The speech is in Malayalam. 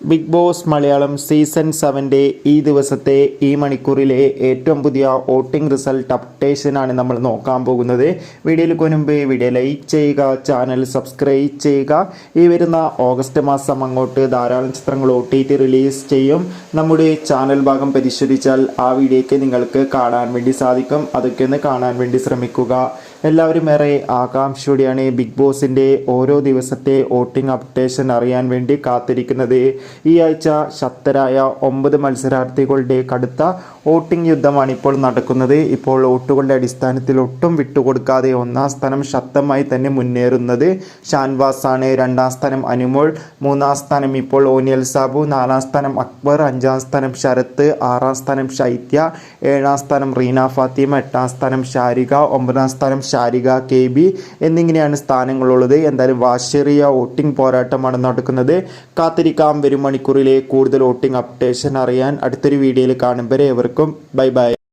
ബിഗ് ബോസ് മലയാളം സീസൺ സെവന്റെ ഈ ദിവസത്തെ ഈ മണിക്കൂറിലെ ഏറ്റവും പുതിയ വോട്ടിംഗ് റിസൾട്ട് അപ്ഡേഷനാണ് നമ്മൾ നോക്കാൻ പോകുന്നത്. വീഡിയോയിൽ മുൻപ് വീഡിയോ ലൈക്ക് ചെയ്യുക ചാനൽ സബ്സ്ക്രൈബ് ചെയ്യുക. ഈ വരുന്ന ഓഗസ്റ്റ് മാസം അങ്ങോട്ട് ധാരാളം ചിത്രങ്ങൾ ഒ ടി ടി റിലീസ് ചെയ്യും. നമ്മുടെ ചാനൽ ഭാഗം പരിശോധിച്ചാൽ ആ വീഡിയോയ്ക്ക് നിങ്ങൾക്ക് കാണാൻ വേണ്ടി സാധിക്കും. അതൊക്കെ ഒന്ന് കാണാൻ വേണ്ടി ശ്രമിക്കുക. എല്ലാവരും ഏറെ ആകാംക്ഷയോടെയാണ് ബിഗ് ബോസിന്റെ ഓരോ ദിവസത്തെ വോട്ടിംഗ് അപ്ഡേഷൻ അറിയാൻ വേണ്ടി കാത്തിരിക്കുന്നത്. ഈ ആഴ്ച ശക്തരായ ഒമ്പത് മത്സരാർത്ഥികളുടെ കടുത്ത വോട്ടിംഗ് യുദ്ധമാണ് ഇപ്പോൾ നടക്കുന്നത്. ഇപ്പോൾ വോട്ടുകളുടെ അടിസ്ഥാനത്തിൽ ഒട്ടും വിട്ടുകൊടുക്കാതെ ഒന്നാം സ്ഥാനം ശക്തമായി തന്നെ മുന്നേറുന്നത് ഷാൻവാസ് ആണ് രണ്ടാം സ്ഥാനം അനുമോൾ മൂന്നാം സ്ഥാനം ഇപ്പോൾ ഓനിയൽ സാബു നാലാം സ്ഥാനം അക്ബർ അഞ്ചാം സ്ഥാനം ശരത്ത് ആറാം സ്ഥാനം ശൈത്യ ഏഴാം സ്ഥാനം റീന ഫാത്തിമ എട്ടാം സ്ഥാനം ഷാരിക ഒമ്പതാം സ്ഥാനം ഷാരിക കെ ബി എന്നിങ്ങനെയാണ് സ്ഥാനങ്ങളുള്ളത്. എന്തായാലും വാശേറിയ വോട്ടിംഗ് പോരാട്ടമാണ് നടക്കുന്നത്. കാത്തിരിക്കാം. വരും മണിക്കൂറിലെ കൂടുതൽ വോട്ടിംഗ് അപ്ഡേഷൻ അറിയാൻ അടുത്തൊരു വീഡിയോയിൽ കാണും. വരെ എവർക്കും ബൈ ബൈ.